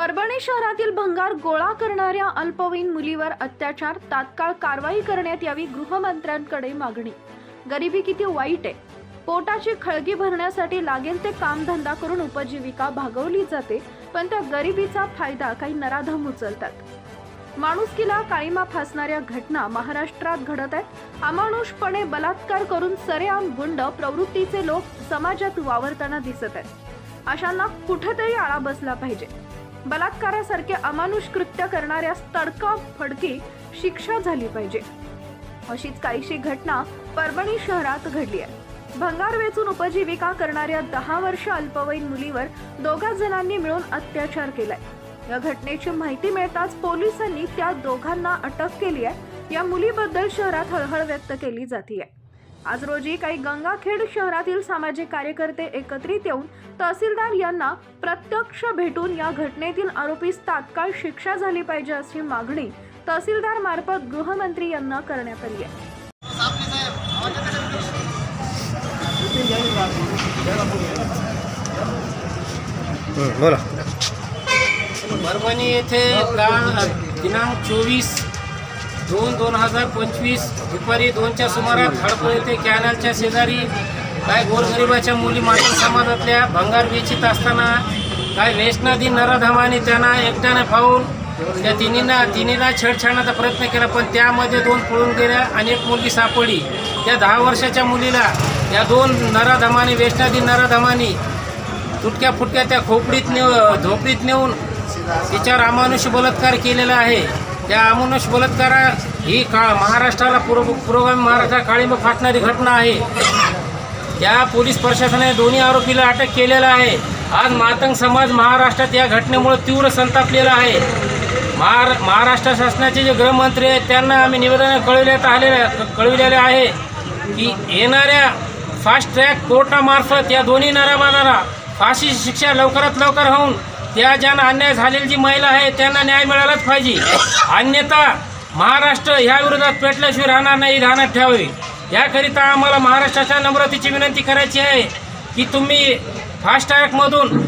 परभणी शहरातील भंगार गोळा करणाऱ्या अल्पवयीन मुलीवर अत्याचार तात्काळ कारवाई करण्यात यावी गृहमंत्र्यांकडे मागणी. गरिबी किती वाईट आहे? पोटाची खळगी भरण्यासाठी लागेल ते कामधंदा करून उपजीविका भागवली जाते पण त्या गरिबीचा फायदा काही नराधम उचलतात. माणुसकीला काळीमा फासणाऱ्या घटना महाराष्ट्रात घडत आहेत. अमानुषपणे बलात्कार करून सरेआम गुंड प्रवृत्तीचे लोक समाजात वावरताना दिसत आहेत. अशांना कुठेतरी आळा बसला पाहिजे. बलात्कारासारखे अमानुष कृत्य करणाऱ्या तडका फडकी शिक्षा झाली पाहिजे. अशीच काहीशी घटना परभणी शहरात घडली आहे. भंगार वेचून उपजीविका करणाऱ्या दहा वर्ष अल्पवयीन मुलीवर दोघा जणांनी मिळून अत्याचार केलाय. या घटनेची माहिती मिळताच पोलिसांनी त्या दोघांना अटक केली आहे. या मुलीबद्दल शहरात हळहळ व्यक्त केली जाते आज रोजी काही गंगाखेड शहरातील सामाजिक कार्यकर्ते एकत्रित येऊन तहसीलदार यांना प्रत्यक्ष भेटून या घटनेतील आरोपीस तात्काळ शिक्षा झाली पाहिजे अशी मागणी तहसीलदार मार्फत गृहमंत्री यांना करण्यात आली आहे. हं, बोला. परभणी येथे दिनांक चोवीस दोन दोन हजार पंचवीस दुपारी दोनच्या सुमारास हडपळ येथे कॅनलच्या शेजारी काय गोरगरिबाच्या मुली मातंग समाजातल्या भंगार वेचित असताना काय वेशनादी नराधमाने त्यांना एकट्याने पाहून त्या तिन्हींना तिन्हीला छेडछाडण्याचा प्रयत्न केला पण त्यामध्ये दोन पळून गेल्या आणि एक मुलगी सापडली. त्या दहा वर्षाच्या मुलीला या दोन नराधमाने वेशनादी नराधमानी तुटक्या फुटक्या त्या खोपडीत नेऊ झोपडीत नेऊन तिच्यावर अमानुष बलात्कार केलेला आहे. त्या अमानुष बलात्कारा ही का महाराष्ट्राला पूर्व पुरोगामी महाराष्ट्रा काळींब फाटणारी घटना आहे. या पोलीस प्रशासनाने दोन्ही आरोपीला अटक केलेला आहे. आज मातंग समाज महाराष्ट्रात या घटनेमुळे तीव्र संतापलेला आहे. महार महाराष्ट्र शासनाचे जे गृहमंत्री आहेत त्यांना आम्ही निवेदन कळविण्यात आलेल्या कळविलेले आहे की येणाऱ्या फास्ट ट्रॅक कोर्टामार्फत या दोन्ही नरामानाला फाशीची शिक्षा लवकरात लवकर होऊन त्या ज्यांना अन्याय झालेली जी महिला आहे त्यांना न्याय मिळालाच पाहिजे. अन्यथा महाराष्ट्र ह्या विरोधात पेटल्याशिवाय राहणार नाही ध्यानात ठेवावी. याकरिता आम्हाला महाराष्ट्राच्या नम्रतेची विनंती करायची आहे की तुम्ही फास्टॅगमधून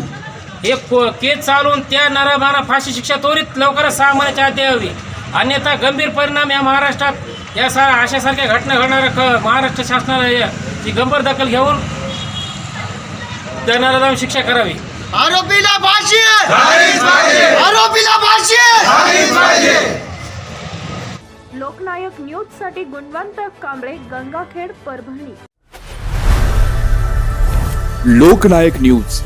हे एक को- केस चालून त्या नराभाना फाशी शिक्षा त्वरित लवकरच सहा महिन्याच्या आत द्यावी. अन्यथा गंभीर परिणाम या महाराष्ट्रात या सा अशासारख्या घटना घडणाऱ्या क महाराष्ट्र शासनाला या- गंभीर दखल घेऊन त्या नराधाम शिक्षा करावी. आरोपीला फाशी! आरोपीला फाशी! लोकनायक न्यूजसाठी गुणवंत कांबळे गंगाखेड परभणी. लोकनायक न्यूज.